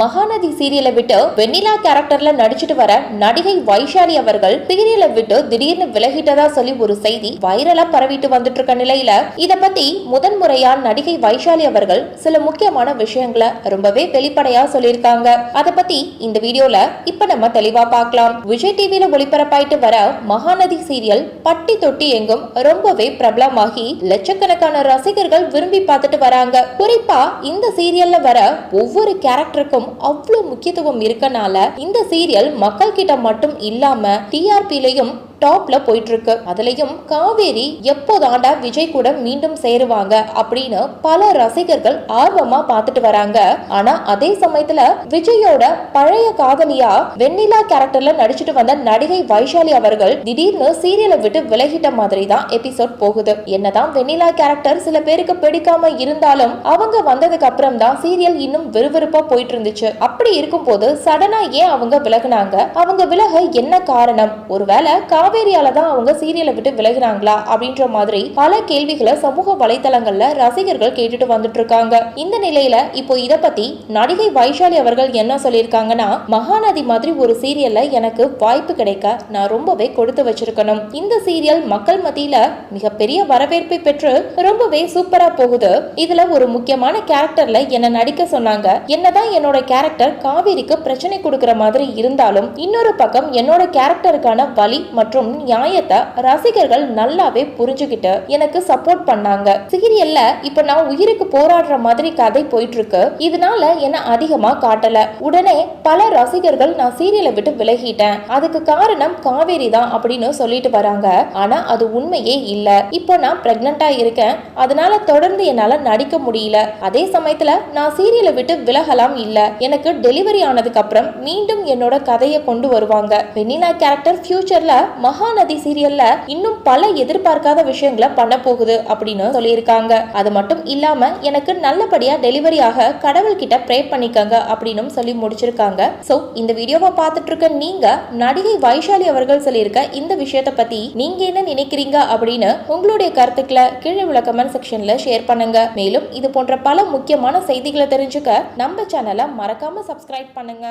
மகாநதி சீரியலை விட்டு வெண்ணிலா கேரக்டர்ல நடிச்சிட்டு வர நடிகை வைஷாலி அவர்கள் சீரியலை விட்டு திடீர்னு விலகிட்டதா சொல்லி ஒரு செய்தி வைரலா பரவிட்டு வந்துட்டு இருக்க நிலையில இத பத்தி முதன்முறையா நடிகை வைஷாலி அவர்கள் சில முக்கியமான விஷயங்களை ரொம்பவே வெளிப்படையா சொல்லியிருக்காங்க. அத பத்தி இந்த வீடியோல இப்ப நம்ம தெளிவா பார்க்கலாம். விஜய் டிவில ஒளிபரப்பாயிட்டு வர மகாநதி சீரியல் பட்டி தொட்டி எங்கும் ரொம்பவே பிரபலமாகி லட்சக்கணக்கான ரசிகர்கள் விரும்பி பார்த்துட்டு வராங்க. குறிப்பா இந்த சீரியல்ல வர ஒவ்வொரு கேரக்டருக்கும் அவ்வளவு முக்கியத்துவம் இருக்கனால இந்த சீரியல் மக்கள் கிட்ட மட்டும் இல்லாம டிஆர்பிலையும் டாப்ல போயிட்டு இருக்கு அதுலயும் காவேரி எப்போதாண்டா விஜய் கூட மீண்டும் சேருவாங்க அப்படின்னு பல ரசிகர்கள் ஆர்வமா பார்த்துட்டு வராங்க. ஆனா அதே சமயத்துல விஜயோட பழைய காதலியா வெண்ணிலா கேரக்டர்ல நடிச்சிட்டு வந்த நடிகை வைஷாலி அவர்கள் திடீர்னு சீரியலை விட்டு விலகிட்ட மாதிரி தான் எபிசோட் போகுது. என்னதான் வெண்ணிலா கேரக்டர் சில பேருக்கு பிடிக்காம இருந்தாலும் அவங்க வந்ததுக்கு அப்புறம் தான் சீரியல் இன்னும் விறுவிறுப்பா போயிட்டு இருந்துச்சு அப்படி இருக்கும்போது சடனா ஏன் அவங்க விலகுனாங்க? அவங்க விலக என்ன காரணம்? ஒருவேளை காவேரியால தான் அவங்க சீரியலை விட்டு விலகினாங்களா அப்படின்ற மாதிரி பல கேள்விகளை சமூக வலைதளங்கள்ல ரசிகர்கள் கேட்டுட்டு வந்துட்டு இருக்காங்க. இந்த நிலையில இப்போ இத பத்தி நடிகை வைஷாலி அவர்கள் என்ன சொல்லியிருக்காங்கன்னா மகாநதி மாதிரி ஒரு சீரியல்ல எனக்கு வாய்ப்பு கிடைக்க நான் ரொம்பவே கொடுத்து வச்சிருக்கணும். இந்த சீரியல் மக்கள் மத்தியில மிகப்பெரிய வரவேற்பை பெற்று ரொம்பவே சூப்பரா போகுது. இதுல ஒரு முக்கியமான கேரக்டர்ல என்ன நடிக்க சொன்னாங்க. என்னதான் என்னோட கேரக்டர் காவேரிக்கு பிரச்சனை கொடுக்கிற மாதிரி இருந்தாலும் இன்னொரு பக்கம் என்னோட கேரக்டருக்கான வலி மற்றும் நியாயத்தை ரசிகர்கள் நல்லாவே புரிஞ்சுக்கிட்டு எனக்கு சப்போர்ட் பண்ணாங்க. சீரியல்ல இப்ப நான் உயிருக்கு போராடுற மாதிரி கதை போயிட்டு இருக்கு இதனால என்ன அதிகமா காட்டல. உடனே பல ரசிகர்கள் நான் சீரியலை விட்டு விலகிட்டேன். அதுக்கு காரணம் காவேரி தான் அப்படின்னு சொல்லிட்டு வராங்க. ஆனா அது உண்மையே இல்ல. இப்போ நான் பிரெக்னண்டா இருக்கேன். அதனால தொடர்ந்து என்னால நடிக்க முடியல. அதே சமயத்துல நான் சீரியலை விட்டு விலகலாம் இல்ல. எனக்கு டெலிவரி ஆனதுக்கு அப்புறம் மீண்டும் என்னோட கதையை கொண்டு வருவாங்க. வெண்ணிலா கேரக்டர் ஃபியூச்சர்ல மகாநதி சீரியல்ல இன்னும் பல எதிர்பார்க்காத விஷயங்களை பண்ண போகுது அப்படின்னு சொல்லியிருக்காங்க. அது மட்டும் இல்லாம எனக்கு நல்லபடியா டெலிவரி ஆக கடவுள் கிட்ட ப்ரே பண்ணிக்கங்க அப்படின்னு சொல்லி முடிச்சிருக்காங்க. சோ இந்த வீடியோவை பார்த்துட்டு இருக்க நீங்க நடிகை வைஷாலி அவர்கள் சொல்லியிருக்க இந்த விஷயத்தை பத்தி நீங்க என்ன நினைக்கிறீங்க அப்படின்னு உங்களுடைய கருத்துக்களை கீழே உள்ள கமெண்ட் செக்ஷன்ல ஷேர் பண்ணுங்க. மேலும் இது போன்ற பல முக்கியமான செய்திகளை தெரிஞ்சுக்க நம்ம சேனலை மறக்காம சப்ஸ்கிரைப் பண்ணுங்க.